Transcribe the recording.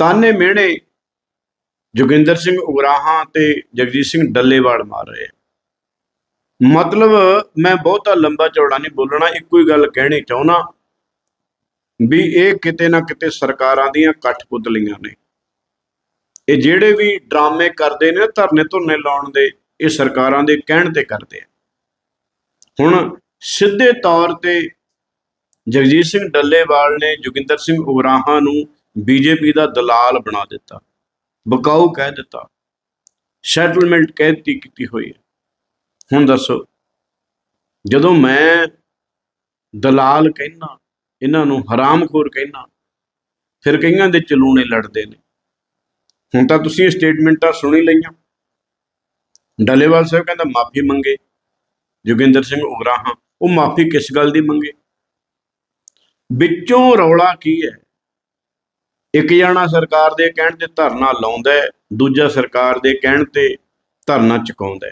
ਤਾਨੇ ਮਿਹਣੇ ਜੋਗਿੰਦਰ ਸਿੰਘ ਉਗਰਾਹਾਂ ਤੇ ਜਗਜੀਤ ਸਿੰਘ ਡੱਲੇਵਾਲ ਮਾਰ ਰਹੇ ਮਤਲਬ ਮੈਂ ਬਹੁਤਾ ਲੰਬਾ ਚੌੜਾ ਨਹੀਂ ਬੋਲਣਾ, ਇੱਕੋ ਹੀ ਗੱਲ ਕਹਿਣੀ ਚਾਹੁੰਦਾ ਵੀ ਇਹ ਕਿਤੇ ਨਾ ਕਿਤੇ ਸਰਕਾਰਾਂ ਦੀਆਂ ਕਠਪੁਤਲੀਆਂ ਨੇ। ਇਹ ਜਿਹੜੇ ਵੀ ਡਰਾਮੇ ਕਰਦੇ ਨੇ, ਧਰਨੇ ਧੁਰਨੇ ਲਾਉਣ ਦੇ, ਇਹ ਸਰਕਾਰਾਂ ਦੇ ਕਹਿਣ ਤੇ ਕਰਦੇ ਆ। ਹੁਣ ਸਿੱਧੇ ਤੌਰ ਤੇ ਜਗਜੀਤ ਸਿੰਘ ਡੱਲੇਵਾਲ ਨੇ ਜੋਗਿੰਦਰ ਸਿੰਘ ਉਗਰਾਹਾਂ ਨੂੰ ਬੀਜੇਪੀ ਦਾ ਦਲਾਲ ਬਣਾ ਦਿੱਤਾ, ਬਕਾਊ ਕਹਿ ਦਿੱਤਾ ਸੈਟਲਮੈਂਟ ਕਹਿ ਦਿੱਤੀ ਕੀਤੀ ਹੋਈ ਹੈ। ਹੁਣ ਦੱਸੋ, ਜਦੋਂ ਮੈਂ ਦਲਾਲ ਕਹਿਣਾ ਇਹਨਾਂ ਨੂੰ ਹਰਾਮਖੋਰ ਕਹਿਣਾ ਫਿਰ ਕਈਆਂ ਦੇ ਚਲੂਣੇ ਲੜਦੇ ਨੇ। ਹੁਣ ਤਾਂ ਤੁਸੀਂ ਸਟੇਟਮੈਂਟਾਂ ਸੁਣੀ ਲਈਆਂ। ਡੱਲੇਵਾਲ ਸਾਹਿਬ ਕਹਿੰਦਾ, ਮਾਫੀ ਮੰਗੇ। ਜੋਗਿੰਦਰ ਸਿੰਘ ਉਗਰਾਹਾਂ, ਉਹ ਮਾਫੀ ਕਿਸ ਗੱਲ ਦੀ ਮੰਗੇ? ਵਿੱਚੋਂ ਰੌਲਾ ਕੀ ਹੈ? ਇੱਕ ਜਣਾ ਸਰਕਾਰ ਦੇ ਕਹਿਣ ਤੇ ਧਰਨਾ ਲਾਉਂਦਾ ਦੂਜਾ ਸਰਕਾਰ ਦੇ ਕਹਿਣ ਤੇ ਧਰਨਾ ਚੁਕਾਉਂਦਾ